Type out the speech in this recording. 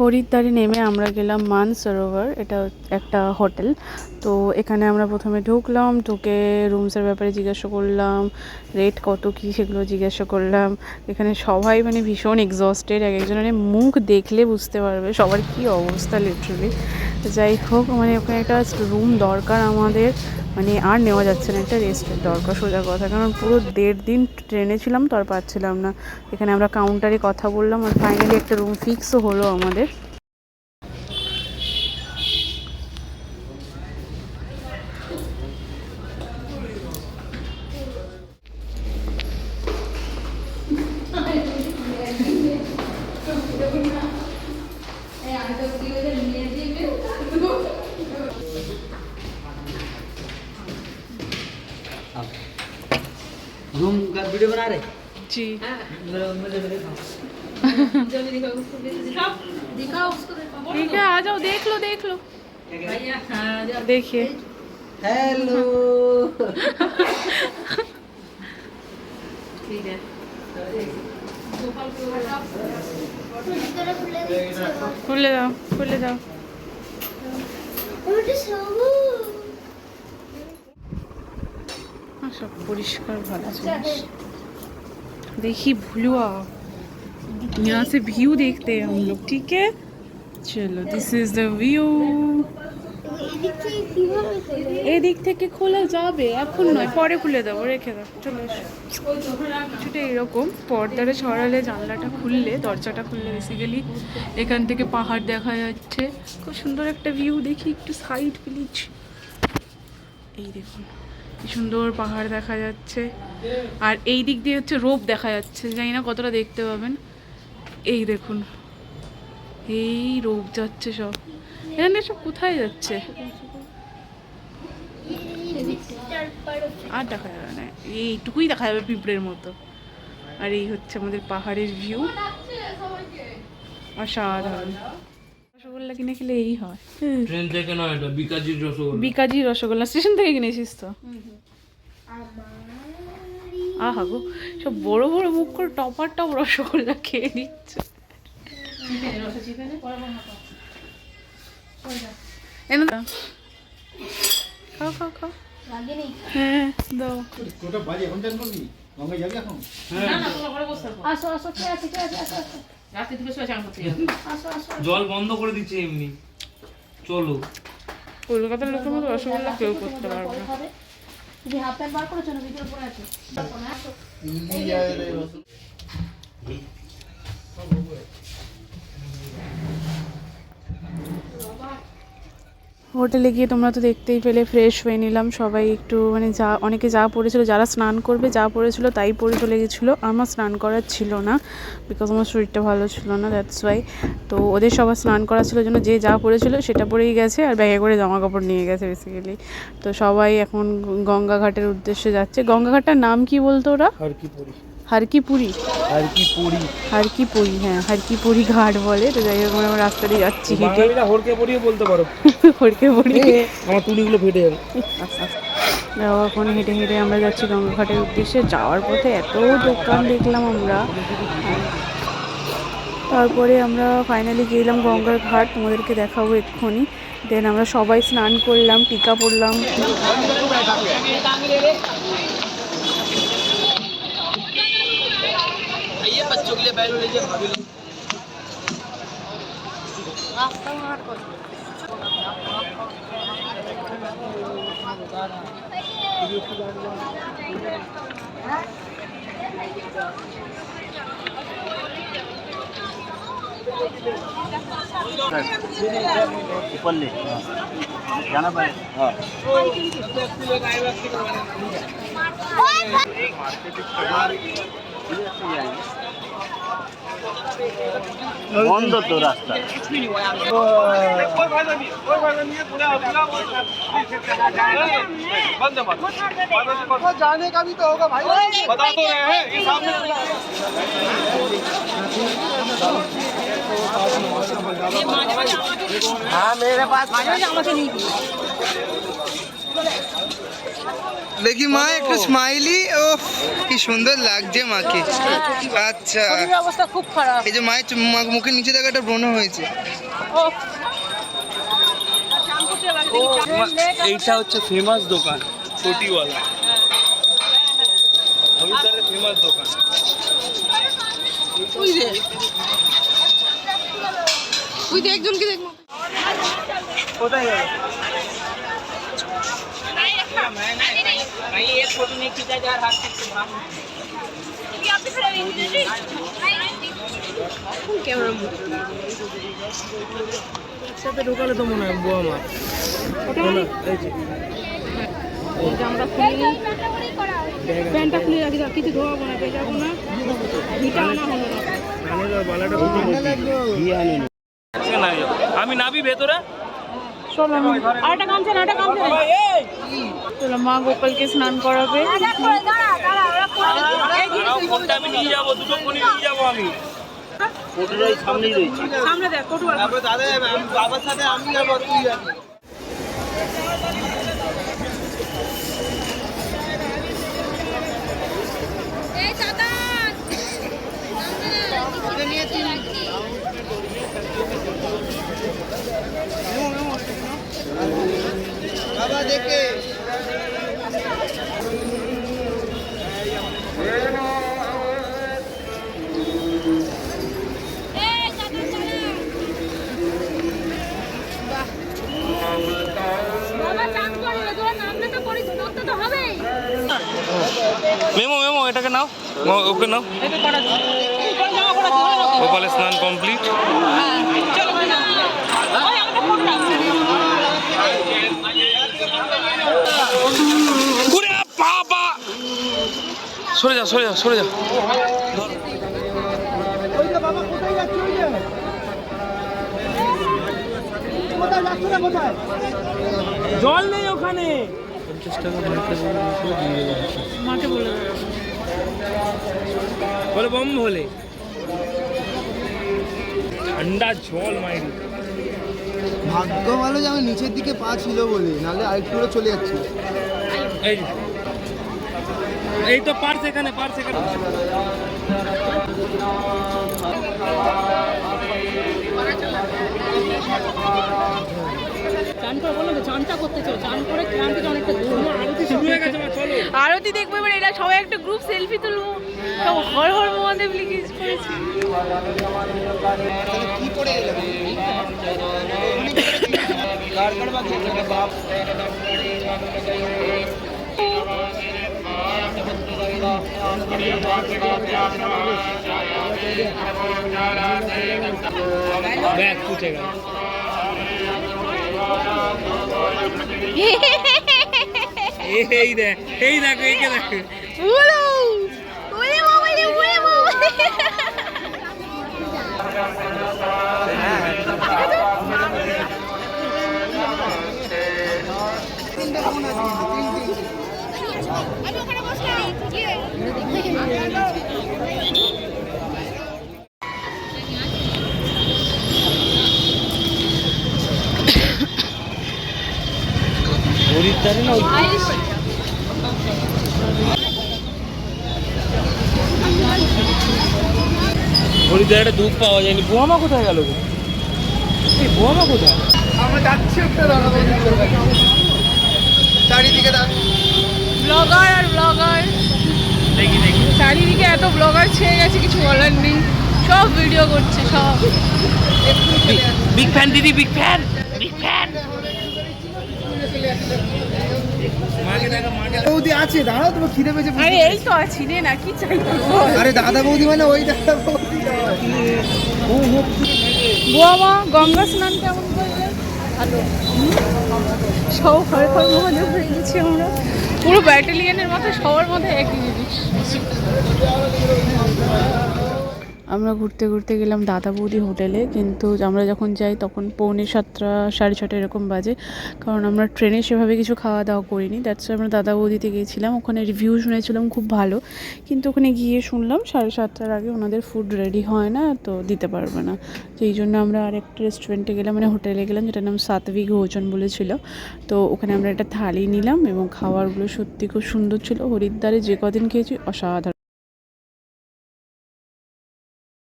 হরিদ্বারে নেমে আমরা গেলাম মানসরোবর, এটা একটা হোটেল। তো এখানে আমরা প্রথমে ঢুকলাম, ঢুকে রুমসের ব্যাপারে জিজ্ঞাসা করলাম রেট কত কি সেগুলো জিজ্ঞাসা করলাম। এখানে সবাই মানে ভীষণ এক্সস্টেড এক একজনের মুখ দেখলে বুঝতে পারবে সবার কি অবস্থা লিটারালি যাই হোক মানে ওখানে একটা রুম দরকার আমাদের। মানে আর নেওয়া যাচ্ছে না, একটা রেস্টের দরকার সোজা কথা। কারণ পুরো দেড় দিন ট্রেনে ছিলাম, তো আর পাচ্ছিলাম না। এখানে আমরা কাউন্টারে কথা বললাম আর ফাইনালি একটা রুম ফিক্সও হলো আমাদের। का वीडियो बना रहे জি मेरा मेरे मेरे ठीक है आ जाओ देख लो देख लो देखिए हेलो খুলে দাও খুলে দাও हाँ, सब परिष्कार भालो जिनिस देखी भुलुआ यहाँ से व्यू देखते हैं हम लोग ठीक है चलो दिस इज द व्यू এদিক থেকে খোলা যাবে এখন নয় পরে খুলে দেবো রেখে দাও চলে এসো কিছুটা এরকম পর্দাটা ছড়ালে জানলাটা খুললে দরজাটা খুললে বেসিক্যালি এখান থেকে পাহাড় দেখা যাচ্ছে খুব সুন্দর একটা ভিউ দেখি একটু সাইড প্লিজ এই দেখুন কি সুন্দর পাহাড় দেখা যাচ্ছে। আর এই দিক দিয়ে হচ্ছে রোপ দেখা যাচ্ছে। জানি না কতটা দেখতে পাবেন। এই দেখুন। এই রোপ যাচ্ছে সব। এখানে সব কোথায় যাচ্ছে? আর দেখা যাবে না। এইটুকুই দেখা যাবে পিঁপড়ের মতো। আর এই হচ্ছে আমাদের পাহাড়ের ভিউ অসাধারণ। রসগোল্লা কিনে খেলে এই হয়। ট্রেন থেকে নয় এটা বিকাজির রসগোল্লা। বিকাজি রসগোল্লা স্টেশন থেকে কিনেছিস তো? আহা গো সব বড় বড় মুখ করে টপার টপ রসগোল্লা খেয়ে নিচ্ছে। এনে দাও। খাও খাও খাও। হ্যাঁ দাও। ওটা বাজে এখন চান যাবি। জল বন্ধ করে দিচ্ছে এমনি। চলো। কলকাতার লোকের মতো রসগোল্লা কেউ করতে পারবে না। তুমি হাফ প্যান্ট বার করেছ না ভিতরে পরে আছে? হোটেলে গিয়ে তোমরা তো দেখতেই পেলে ফ্রেশ হয়ে নিলাম। সবাই একটু মানে যা, অনেকে যা পড়েছিল, যারা স্নান করবে, যা পড়েছিল, তাই পরে চলে গেছিল। আমার স্নান করার ছিল না বিকজ আমার শরীরটা ভালো ছিল না দ্যাটস ওয়াই তো ওদের সবার স্নান করার ছিল জন্য যে যা পড়েছিল, সেটা পরেই গেছে, আর ব্যাগে করে জামা কাপড় নিয়ে গেছে বেসিক্যালি তো সবাই এখন গঙ্গা ঘাটের উদ্দেশ্যে যাচ্ছে। গঙ্গা ঘাটটার নাম কি বলতো ওরা? আর কি পড়ি হারকিপুরি। পড়ি হারকিপুরি হ্যাঁ হারকিপুরি ঘাট বলে তো যাই হোক আমরা রাস্তা দিয়ে যাচ্ছি হেঁটে। হরকে পড়িও বলতে পারো। হরকিপুরি আমার তুলিগুলো ফেটে যাবে। দেখো, এখন হেঁটে হেঁটে আমরা যাচ্ছি গঙ্গাঘাটের উদ্দেশ্যে। যাওয়ার পথে এত দোকান দেখলাম আমরা। তারপরে আমরা ফাইনালি গেলাম গঙ্গার ঘাট তোমাদেরকে দেখাবো এক্ষুনি। দেন আমরা সবাই স্নান করলাম টিকা নিজে বাইরে নিজে ভাবিল উপল্লি জানা পাই হ্যাঁ। মার্কেটিং বন্ধ তো রাস্তা हाँ मेरे पास দেখি মা একটু স্মাইলি ও কি সুন্দর লাগছে মাকে। আচ্ছা। অবস্থা খুব খারাপ। এই যে মায়ের মুখের নিচে দেখো একটা ব্রণ হয়েছে। এইটা হচ্ছে ফেমাস দোকান ছোটিওয়ালা ফেমাস দোকান। তুই একজনকে দেখব। সাথে ঢোকালে তো মনে হয় বোয়া মাছ প্যান্টটা খুলে রাখি দাও কিছু ধোয়াবো না পেয়ে না। ভিটা আনা হলো না। আমি নাবি ভেতরে? আরেকটা কামছে না আরেকটা কামছে চলো মা গোপালকে স্নান করাবে। আমি নিয়ে যাব দুটো নিয়ে যাব আমি বাবার সাথে আমি বাবা দেখে। মেমো মেমো এটাকে নাও। ওকে নাও। গোপালের স্নান কমপ্লিট। সরে যা সরে যা সরে যা। জল নেই ওখানে। মাকে বলে বলে বম বলে ঠান্ডা জল মাইরি ভাগ্য ভালো যে আমার নিচের দিকে পা ছিল বলে নাহলে আরেকটু করে চলে যাচ্ছে। এই এই তো পার্স এখানে পার্স এখানে। চান করে বললাম তো চানটা করতে চলো। চান করে ক্লান্তি অনেকটা দূর। আরতি শুরু হয়ে গেছে চলো। আরতি দেখব এবার এরা সবাই একটা গ্রুপ সেলফি তুলবো। সব হর হর মহাদেব লিখে করেছি। কি করে এলাম ব্যাগ ফুটে গেল। এই দেখ এই দেখো একে দেখো বলো ওরে বাবা রে বাবা হরিদ্বারে না ওই একটা দুধ পাওয়া যায়নি। বোয়ামা কোথায় গেল এই বোয়ামা কোথায়? আমরা যাচ্ছি একটা চারিদিকে ব্লগার আর ব্লগার। দেখি দেখি। চারিদিকে এত ব্লগার ছেয়ে গেছে কিছু বলার নেই। সব ভিডিও করছে সব। বিগ ফ্যান দিদি বিগ ফ্যান বিগ ফ্যান বৌদি আছে দাঁড়াও তোমার খিদে পেয়েছে আরে এই তো আছি রে না কি চাই? আরে দাদা বৌদি মানে ওই দাদা বৌদি। গঙ্গা স্নান কেমন করলে? ভালো। সব হর হর মহাদেব হয়ে গেছি আমরা। পুরো ব্যাটালিয়ানের মতো সবার মধ্যে একই জিনিস। আমরা ঘুরতে ঘুরতে গেলাম দাদা বৌদি হোটেলে, কিন্তু আমরা যখন যাই তখন পৌনে সাতটা, সাড়ে ছটা এরকম বাজে। কারণ আমরা ট্রেনে সেভাবে কিছু খাওয়া দাওয়া করিনি। দ্যাটস আমরা দাদা বৌদিতে গিয়েছিলাম। ওখানে রিভিউ শুনেছিলাম, খুব ভালো। কিন্তু ওখানে গিয়ে শুনলাম সাড়ে সাতটার আগে ওনাদের ফুড রেডি হয় না, তো দিতে পারবে না। তো এই জন্য আমরা আরেকটা রেস্টুরেন্টে গেলাম মানে হোটেলে গেলাম, যেটার নাম সাত্বিক ভোজন বলেছিল। তো ওখানে আমরা একটা থালি নিলাম এবং খাবারগুলো সত্যি খুব সুন্দর ছিল। হরিদ্বারে যে কদিন খেয়েছি, অসাধারণ।